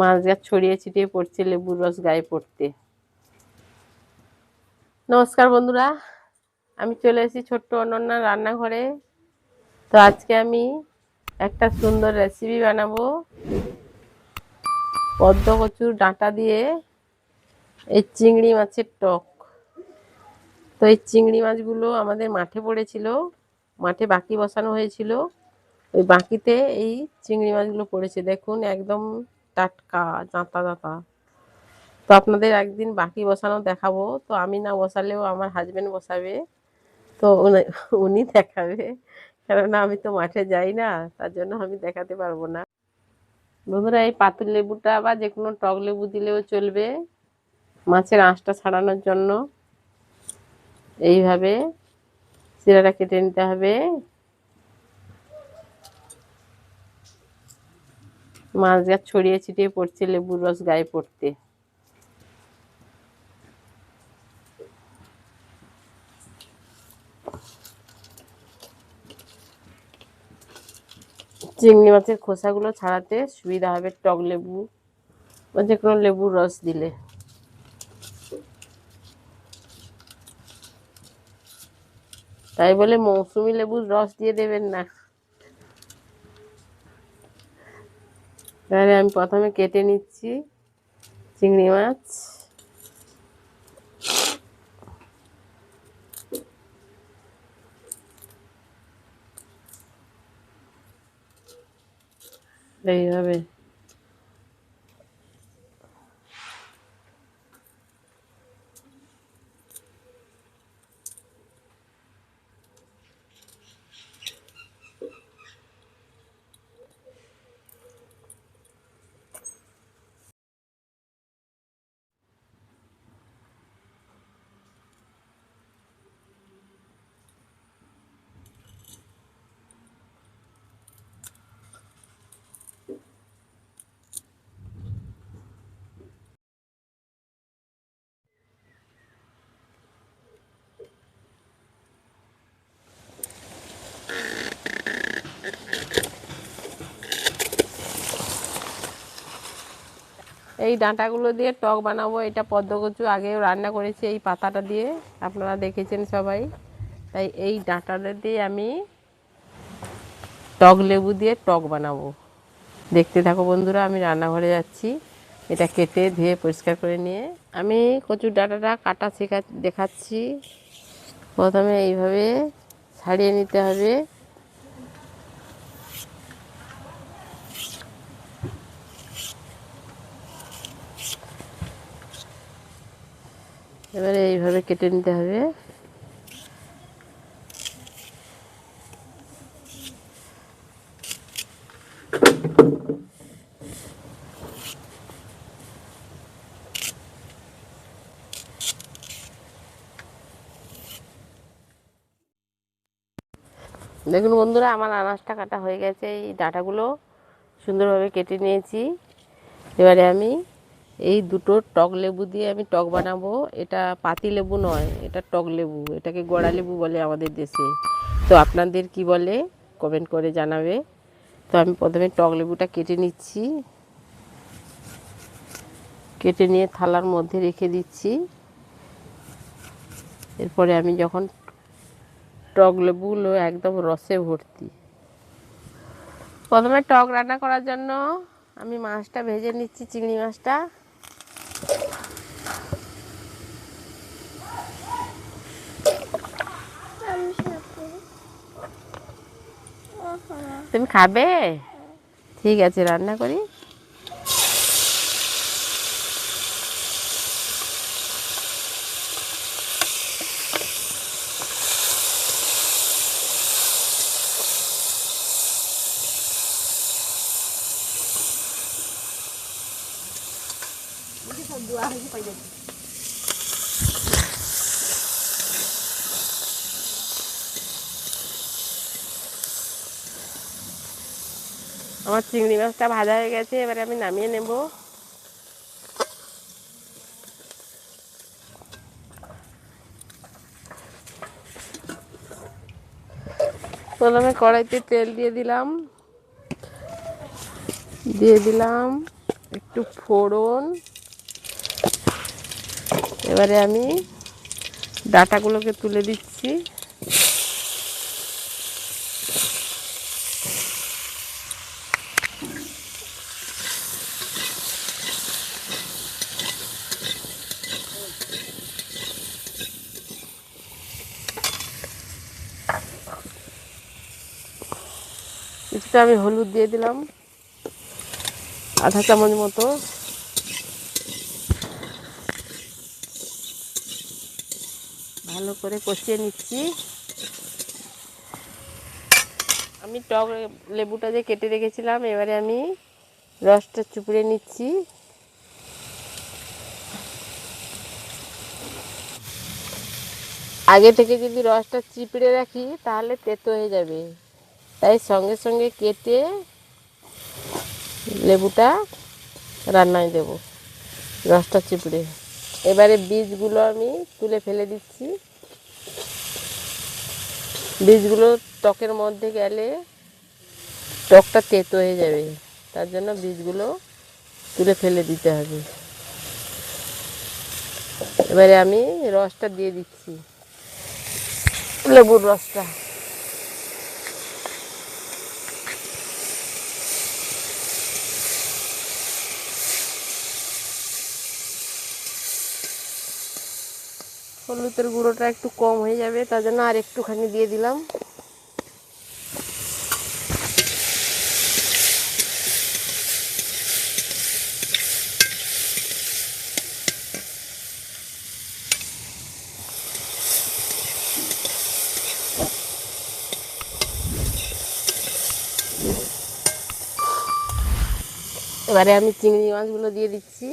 মাছ গাছ ছড়িয়ে ছিটিয়ে পড়ছে, লেবুর রস গায়ে পড়তে। নমস্কার বন্ধুরা, আমি চলে এসেছি ছোট্ট অনন্যা রান্নাঘরে। তো আজকে আমি একটা সুন্দর রেসিপি বানাবো। পদ্ম কচুর ডাঁটা দিয়ে এই চিংড়ি মাছের টক। তো এই চিংড়ি মাছগুলো আমাদের মাঠে পড়েছিল, মাঠে বাকি বসানো হয়েছিল। ওই বাকিতে এই চিংড়ি মাছগুলো পড়েছে, দেখুন একদম টাটকা দাঁতা দাঁতা তো আপনাদের একদিন বাকি বসানো দেখাবো। তো আমি না বসালেও আমার হাজবেন্ড বসাবে। তো উনি- দেখাবে। কেননা আমি তো মাঠে যাই না, তার জন্য আমি দেখাতে পারব না। বন্ধুরা, এই পাতুর লেবুটা বা যে কোনো টক লেবু দিলেও চলবে মাছের আঁশটা ছাড়ানোর জন্য। এইভাবে, শিরাটা কেটে নিতে হবে। মাছ গাছ ছড়িয়ে ছিটিয়ে পড়ছে, লেবুর রস গায়ে পড়তে। চিংড়ি মাছের খোসাগুলো ছাড়াতে সুবিধা হবে টক লেবু বা যে কোনো লেবুর রস দিলে। তাই বলে মৌসুমি লেবুর রস দিয়ে দেবেন না। এবারে আমি প্রথমে কেটে নিচ্ছি চিংড়ি মাছ। এইভাবে এই ডাঁটাগুলো দিয়ে টক বানাবো, এটা পদ্মকচু আগেও রান্না করেছি এই পাতাটা দিয়ে, আপনারা দেখেছেন সবাই। তাই এই ডাঁটাটা দিয়ে আমি টক লেবু দিয়ে টক বানাবো। দেখতে থাকো বন্ধুরা, আমি রান্নাঘরে যাচ্ছি। এটা কেটে ধুয়ে পরিষ্কার করে নিয়ে আমি কচুর ডাঁটাটা কাটা শেখা দেখাচ্ছি। প্রথমে এইভাবে ছাড়িয়ে নিতে হবে। এবারে এইভাবে কেটে নিতে হবে। দেখুন বন্ধুরা, আমার আনাজটা কাটা হয়ে গেছে। এই ডাটাগুলো সুন্দরভাবে কেটে নিয়েছি। এবারে আমি এই দুটো টক লেবু দিয়ে আমি টক বানাবো। এটা পাতি লেবু নয়, এটা টক লেবু। এটাকে গড়া লেবু বলে আমাদের দেশে। তো আপনাদের কি বলে? কমেন্ট করে জানাবে। তো আমি প্রথমে টক লেবুটা কেটে নিচ্ছি। কেটে নিয়ে থালার মধ্যে রেখে দিচ্ছি। এরপরে আমি যখন টক লেবুগুলো একদম রসে ভর্তি। প্রথমে টক রান্না করার জন্য আমি মাছটা ভেজে নিচ্ছি, চিংড়ি মাছটা। তুমি খাবে? ঠিক আছে রান্না করি। আমার চিংড়ি মাছটা ভাজা হয়ে গেছে, এবারে আমি নামিয়ে নেব। প্রথমে কড়াইতে তেল দিয়ে দিলাম। দিয়ে দিলাম একটু ফোড়ন। এবারে আমি ডাটাগুলোকে তুলে দিচ্ছি। কিছুটা আমি হলুদ দিয়ে দিলাম আধা চামচ মতো। করে কষিয়ে নিচ্ছি। আমি টক লেবুটা যে কেটে রেখেছিলাম, এবারে আমি রসটা চুপড়ে নিচ্ছি। আগে থেকে যদি রসটা চিপড়ে রাখি, তাহলে তেতো হয়ে যাবে। তাই সঙ্গে সঙ্গে কেটে লেবুটা রান্নায় দেব, রসটা চিপড়ে। এবারে বীজগুলো আমি তুলে ফেলে দিচ্ছি। বীজগুলো টকের মধ্যে গেলে টকটা তেতো হয়ে যাবে। তার জন্য বীজগুলো তুলে ফেলে দিতে হবে। এবারে আমি রসটা দিয়ে দিচ্ছি। লেবুর রসটা। হলুদের গুঁড়োটা একটু কম হয়ে যাবে, তার জন্য আর একটুখানি দিয়ে দিলাম। এবারে আমি চিংড়ি মাছগুলো দিয়ে দিচ্ছি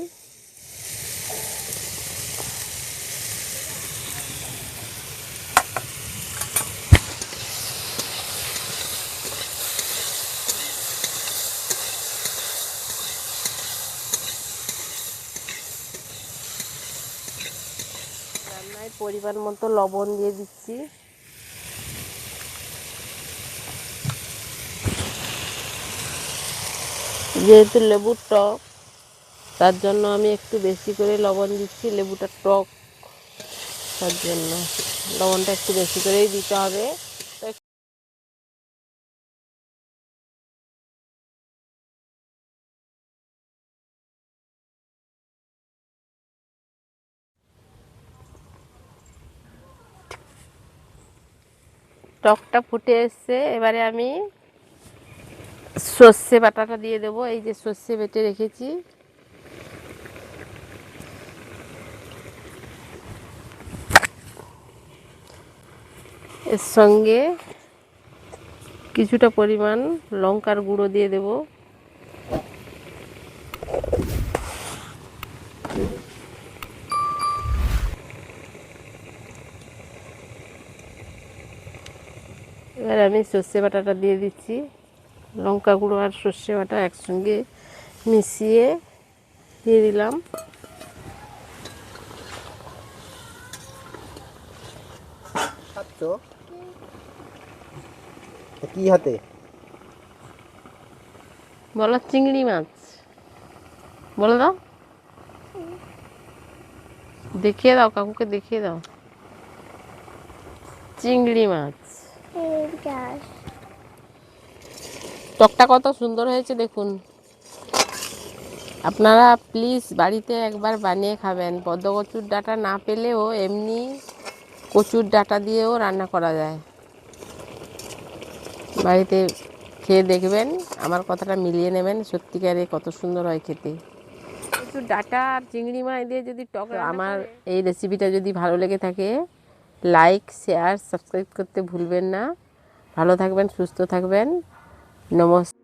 রান্নায় পরিমাণ মতো লবণ দিয়ে দিচ্ছি। যেহেতু লেবুর টক, তার জন্য আমি একটু বেশি করে লবণ দিচ্ছি লেবুটা টক। তার জন্য লবণটা একটু বেশি করেই দিতে হবে। টকটা ফুটে এসছে। এবারে আমি সর্ষে বাটাটা দিয়ে দেবো। এই যে সর্ষে বেটে রেখেছি। এর সঙ্গে কিছুটা পরিমাণ লঙ্কার গুঁড়ো দিয়ে দেব। আমি সর্ষে বাটাটা দিয়ে দিচ্ছি। লঙ্কা গুঁড়ো আর সর্ষে বাটা একসঙ্গে মিশিয়ে দিয়ে দিলাম। কি হাতে? বলো চিংড়ি মাছ। বলে দাও। দেখিয়ে দাও কাকুকে দেখিয়ে দাও। চিংড়ি মাছ। টকটা কত সুন্দর হয়েছে দেখুন। আপনারা প্লিজ বাড়িতে একবার বানিয়ে খাবেন। পদ্ম কচুর ডাটা না পেলেও এমনি কচুর ডাটা দিয়েও রান্না করা যায়। বাড়িতে খেয়ে দেখবেন আমার কথাটা মিলিয়ে নেবেন। সত্যিকারে কত সুন্দর হয় খেতে। কচুর ডাটা আর চিংড়ি মাছ দিয়ে যদি টক আমার এই রেসিপিটা যদি ভালো লেগে থাকে লাইক শেয়ার সাবস্ক্রাইব করতে ভুলবেন না। ভালো থাকবেন সুস্থ থাকবেন। নমস্কার।